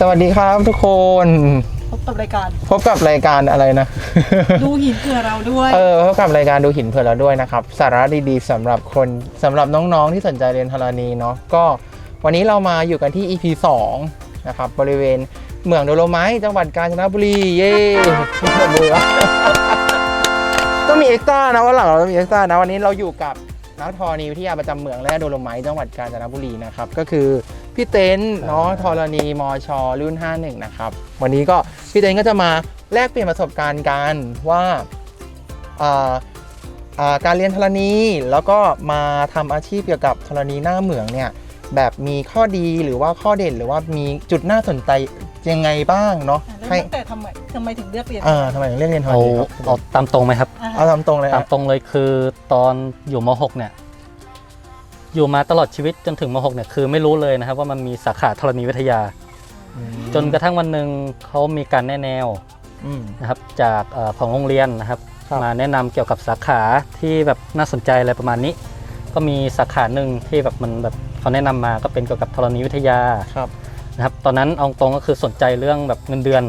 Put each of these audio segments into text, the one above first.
สวัสดีครับทุกคน พบกับรายการ พบกับรายการอะไรนะ ดูหินเผื่อเราด้วย เออพบกับรายการดูหินเผื่อเราด้วยนะครับ สาระดีๆสำหรับคนสำหรับน้องๆที่สนใจเรียนธรณีเนาะก็วันนี้เรามาอยู่กันที่ EP 2นะครับบริเวณเมืองโดโลไมท์จังหวัดกาญจนบุรีเย้เบื่อต้องมีเอ็กซ์ตร้านะวันหลังเราต้องมีเอ็กซ์ตร้านะวันนี้เราอยู่กับ นักธรณีวิทยาประจำเมืองและโดโลไมท์จังหวัดกาญจนบุรีนะครับ ก็คือพี่เต้นเนาะธรณีมชรุ่น 51 นะครับ วันนี้ก็พี่เต้นก็จะมาแลกเปลี่ยนประสบการณ์กันว่าอ่าอ่าการเรียนธรณีแล้วก็มาทำอาชีพเกี่ยวกับธรณีหน้าเหมืองเนี่ยแบบมีข้อดีหรือว่าข้อเด่นหรือว่ามีจุดน่าสนใจ ยังไงบ้างเนาะอะเริ่มให้ตั้งแต่ทำไมทำไมถึงเลือกเรียน เออทำไมถึงเรียกเรียนธรเอาณีครับเอาตามตรงไหมครับอะเอาตามตรงเลยตามอะตรงเลยคือตอนอยู่ม .6 เนี่ย อยู่มาตลอดชีวิตจนถึงม .6 เนี่ยคือไม่รู้เลยนะครับ ว่ามันมีสาขาธรณีวิทยาอืมจนกระทั่งวันหนึ่งเขามีการแนะแนวอืม นะครับจากเอ่อของโรงเรียนนะครับ ครับ มาแนะนำเกี่ยวกับสาขาที่แบบน่าสนใจอะไรประมาณนี้ ก็มีสาขาหนึ่งที่แบบมันแบบเขาแนะนำมาก็เป็นเกี่ยวกับธรณีวิทยา ครับ นะครับตอนนั้นเอาตรงก็คือสนใจเรื่องแบบเงินเดือน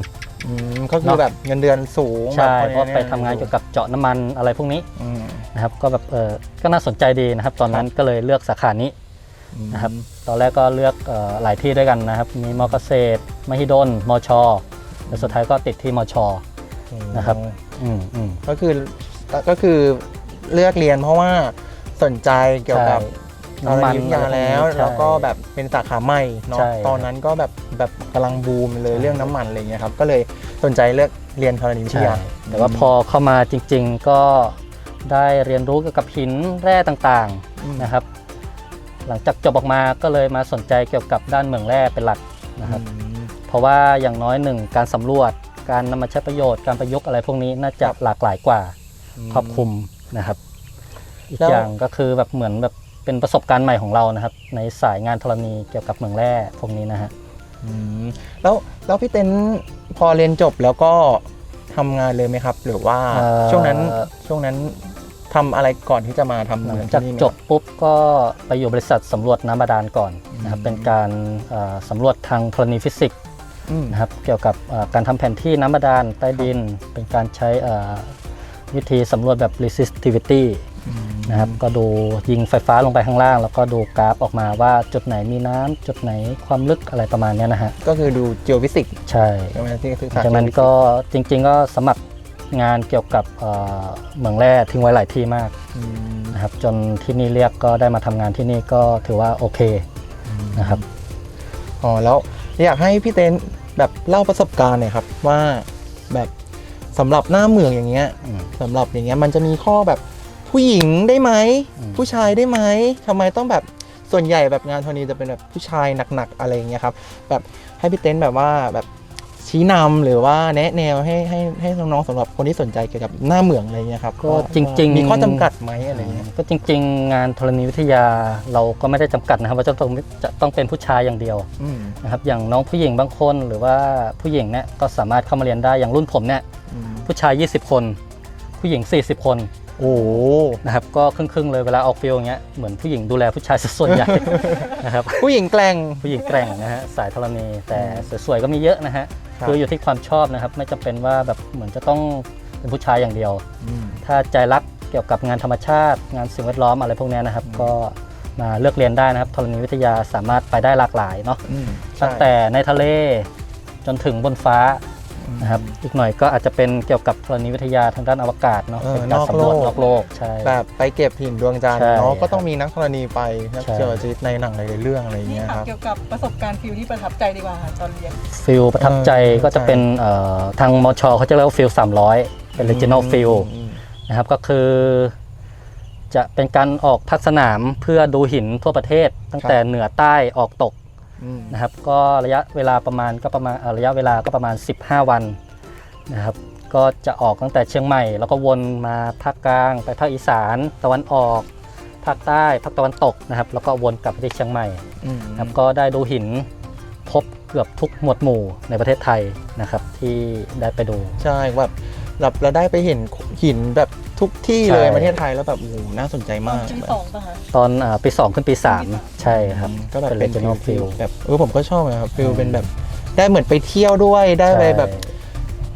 อืมก็คือเนาะ แบบเงินเดือนสูงใช่แบบเพราะไปทำงานเกี่ยวกับเจาะน้ำมันอะไรพวกนี้อืมนะครับก็แบบเออก็น่าสนใจดีนะครับ ตอนนั้นก็เลยเลือกสาขานี้ นะครับ ตอนแรกก็เลือกเอ่อหลายที่ด้วยกันนะครับ มีมอเกษตรมหิดลมชและสุดท้ายก็ติดที่มชนะครับ อืมอืม ก็คือก็คือเลือกเรียนเพราะว่าสนใจเกี่ยวกับ ใช่น้ำมันธรณีวิทยาแล้ว อะไรพวกนี้แล้วก็ใช่แบบเป็นสาขาใหม่เนาะใช่ ตอนนั้นก็แบบแบบกำลังบูมเลยใช่เรื่องน้ำมันอะไรเงี้ยครับก็เลยสนใจเลือกเรียนธรณีวิทใช่ยา แต่ว่าพอเข้ามาจริงๆก็ได้เรียนรู้เกี่ยวกับหินแร่ต่างอืม ๆนะครับ หลังจากจบออกมาก็เลยมาสนใจเกี่ยวกับด้านเหมืองแร่เป็นหลักนะครับ อืม เพราะว่าอย่างน้อยหนึ่งการสำรวจ การนำมาใช้ประโยชน์การประยุกต์อะไรพวกนี้น่าจะครับหลากหลายกว่าครอบคลุมนะครับ อีกแล้ว อย่างก็คือแบบเหมือนแบบ เป็นประสบการณ์ใหม่ของเรานะครับ ในสายงานธรณีเกี่ยวกับเหมืองแร่พวกนี้นะฮะอืมแล้วแล้วพี่เต้นพอเรียนจบแล้วก็ทำงานเลยไหมครับ หรือว่าเอ่อ ช่วงนั้นช่วงนั้นทำอะไรก่อนที่จะมาทำหลัเหงมือนจากที่นี่ไหมจบปุ๊บก็ไปอยู่บริษัทสำรวจน้ำบาดาลก่อนนะครับอืมเป็นการเอ่อสำรวจทางธรณีฟิสิกส์อืมนะครับเกี่ยวกับเอ่อการทำแผนที่น้ำบาดาลใต้ดิน เป็นการใช้เอ่อวิธีสำรวจแบบ resistivity นะครับก็ดูยิงไฟฟ้าลงไปข้างล่าง แล้วก็ดูกราฟออกมาว่าจุดไหนมีน้ำจุดไหนความลึกอะไรประมาณเนี้ยนะฮะก็คือดู geophysics ใช่ใช่ไหมที่ศึกษาจากนั้นก็จริง ๆ ก็สมัครงานเกี่ยวกับเอ่อเหมืองแร่ทิ้งไว้หลายที่มากอืมนะครับจนที่นี่เรียกก็ได้มาทำงานที่นี่ก็ถือว่าโอเคนะครับอ๋อแล้วอยากให้พี่เต้นแบบเล่าประสบการณ์หน่อยครับว่าแบบสำหรับหน้าเมืองอย่างเงี้ยอืมสำหรับอย่างเงี้ยมันจะมีข้อแบบ ผู้หญิงได้ไหมอืมผู้ชายได้ไหมทำไมต้องแบบส่วนใหญ่แบบงานโทนี้จะเป็นแบบผู้ชายหนักๆอะไรอย่างเงี้ยครับแบบให้พี่เต้นแบบว่าแบบชี้นำหรือว่าแนะแนวให้ให้ให้น้องๆสำหรับคนที่สนใจเกี่ยวกับหน้าเหมืองอะไรเงี้ยครับก็ว่าจริง ๆ มีข้อจำกัดไหมอะไรเงี้ยก็จริง ๆ งานธรณีวิทยาเราก็ไม่ได้จำกัดนะครับว่าจะต้องจะต้องเป็นผู้ชายอย่างเดียวอืมนะครับอย่างน้องผู้หญิงบางคนหรือว่าผู้หญิงเนี่ยก็สามารถเข้ามาเรียนได้อย่างรุ่นผมเนี่ยอืมผู้ชาย 20 คน ผู้หญิง 40 คน โอ้โหนะครับก็ครึ่งๆเลยเวลาออกฟิลอย่างเงี้ยเหมือนผู้หญิงดูแลผู้ชายซะส่วนใหญ่นะครับผู้หญิงแกร่งผู้หญิงแกร่งนะฮะสายธรณีแต่สวยๆก็มีเยอะนะฮะครับคืออยู่ที่ความชอบนะครับ ไม่จำเป็นว่าแบบเหมือนจะต้องเป็นผู้ชายอย่างเดียวอืมถ้าใจรักเกี่ยวกับงานธรรมชาติ งานสิ่งแวดล้อมอะไรพวกเนี้ยนะครับ ก็มาเลือกเรียนได้นะครับธรณีวิทยาสามารถไปได้หลากหลายเนาะอืมใช่ตั้งแต่ในทะเลจนถึงบนฟ้า นะครับอีกหน่อยก็อาจจะเป็นเกี่ยวกับธรณีวิทยาทางด้านอวกาศเนาะเออเป็นการนอกสำรวจโลกนอกโลกใช่ แบบไปเก็บหินดวงจันทร์ใช่เนาะครับก็ต้องมีนักธรณีไปนักใช่ เจอชีวิตในหนังหลายๆเรื่องอะไรอย่างนี่เงี้ยถามครับ เกี่ยวกับประสบการณ์ฟิลที่ประทับใจดีกว่าค่ะตอนเรียน ฟิลประทับใจเออ ก็จะเป็นเอ่อทางมชเขาจะเรียกว่าฟิล300 เป็น regional ฟิลอืมนะครับก็คือ จะเป็นการออกพักสนามเพื่อดูหินทั่วประเทศ ตั้งแต่เหนือใต้ออกตกอืม นะครับก็ระยะเวลาประมาณก็ประมาณเอ่อระยะเวลาก็ประมาณ 15 วันนะครับก็จะออกตั้งแต่เชียงใหม่ แล้วก็วนมาภาคกลางไปภาคอีสานตะวันออกภาคใต้ภาคตะวันตกนะครับ แล้วก็วนกลับไปที่เชียงใหม่อืมนะครับก็ได้ดูหินครบเกือบทุกหมวดหมู่ในประเทศไทยนะครับที่ได้ไปดู ใช่แบบแบบเราได้ไปเห็นหินแบบ ทุกที่เลยใช่ ประเทศไทยแล้วแบบโอ้โหน่าสนใจมากปีแบบสองป่ะคะ ตอนอาปี2ขึ้นปี3ใช่ครับก็แบบเป็นเป็น regional ฟิล feel แบบเออผมก็ชอบนะครับฟิลอืมเป็นแบบได้เหมือนไปเที่ยวด้วยได้ไปใช่แบบ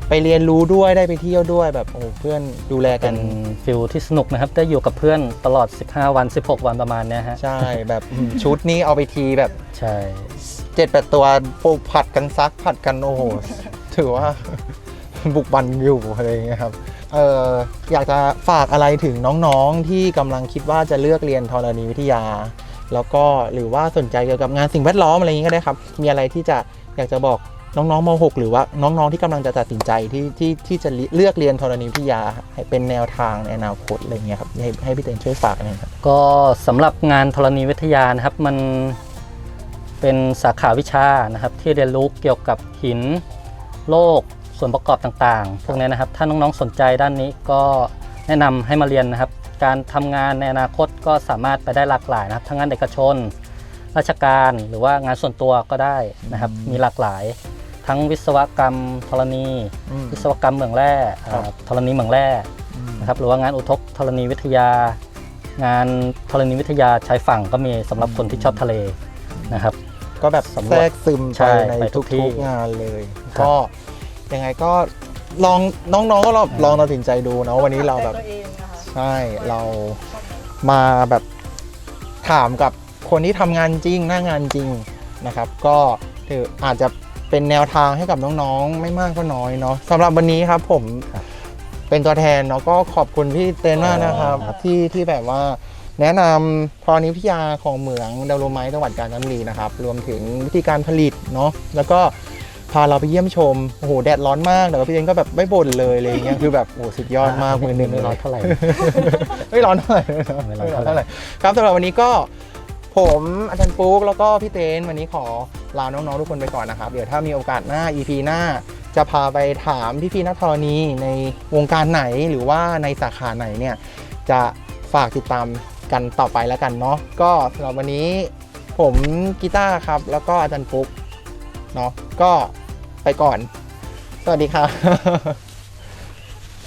ไปเรียนรู้ด้วยได้ไปเที่ยวด้วยแบบโอ้เพื่อนดูแลกัเป็นนฟิลที่สนุกนะครับ ได้อยู่กับเพื่อนตลอด 15 วัน 16 วันประมาณเนี้ยฮะใช่แบบชุดนี้เอาไปทีแบบใช่ เจ็ดแปดตัวปลูกผัดกันซักผัดกันโอ้โห ถือว่า บุกบันอยู่อะไรอย่างเงี้ยครับ เอออยากจะฝากอะไรถึงน้องๆ ที่กำลังคิดว่าจะเลือกเรียนธรณีวิทยา แล้วก็หรือว่าสนใจเกี่ยวกับงานสิ่งแวดล้อมอะไรอย่างงี้ก็ได้ครับ มีอะไรที่จะอยากจะบอกน้องๆม .6 หรือว่าน้องๆที่กำลังจะตัดสินใจที่ที่ที่จะเลือกเรียนธรณีวิทยาให้เป็นแนวทางในอนาคตอะไรอย่างเงี้ยครับให้ให้พี่เต้นช่วยฝากหน่อยครับ ก็สำหรับงานธรณีวิทยานะครับมันเป็นสาขาวิชานะครับที่เรียนรู้เกี่ยวกับหิน โลก ส่วนประกอบต่างๆ พวกนี้นะครับ ถ้าน้องๆสนใจด้านนี้ก็แนะนำให้มาเรียนนะครับ การทำงานในอนาคตก็สามารถไปได้หลากหลายนะครับทั้งงานเอกชน ราชการหรือว่างานส่วนตัวก็ได้นะครับ มีหลากหลาย ทั้งวิศวกรรมธรณีอืมวิศวกรรมเหมืองแร่ครับอ่าธรณีเหมืองแร่นะครับหรือว่างานอุทกธรณีวิทยา งานธรณีวิทยาชายฝั่งก็มีสำหรับคนที่ชอบทะเลนะครับ ก็แบบสำรแทวรจกซึมใช่ไปในไปทุทุกที่กๆงานเลยครับก็ ยังไงก็ลองน้องๆก็ลองลองตัดสินใจดูเนาะวันนี้เราแบบตัวเองนะคะใช่เรามาแบบถามกับคนที่ทำงานจริงหน้างานจริงนะครับ ก็ถืออาจจะเป็นแนวทางให้กับน้องๆ ไม่มากก็น้อยเนาะสำหรับวันนี้ครับผมครับเป็นตัวแทนเนาะก็ขอบคุณพี่เต้นมากนะครับครับที่ที่แบบว่าแนะนำพรณิวิทยาของเหมืองดาวโลไมต์จังหวัดกาญจนบุรีนะครับ รวมถึงวิธีการผลิตเนาะแล้วก็ พาเราไปเยี่ยมชมโอ้โหแดดร้อนมากแต่ว่าพี่เต้นก็แบบไม่บ่นเลยอะไรอย่างเงี้ยคือแบบโอ้โหสุดยอดมากมือหนึ่งไม่เลร้อนยเท่าไหร่ไม่ร้อนเท่าไหร่ไม่ร้อนเท่าไหร่ครับสำหรับวันนี้ก็ผมอาจารย์ปุ๊กแล้วก็พี่เต้นวันนี้ขอลาน้องๆทุกคนไปก่อนนะครับ เดี๋ยวถ้ามีโอกาสหน้า EP หน้า จะพาไปถามพี่ๆนักธรณีในวงการไหนหรือว่าในสาขาไหนเนี่ยจะฝากติดตามกันต่อไปแล้วกันเนาะก็สำหรับวันนี้ผมกีตาร์ครับ แล้วก็อาจารย์ปุ๊กเนาะก็ ไปก่อน สวัสดีครับ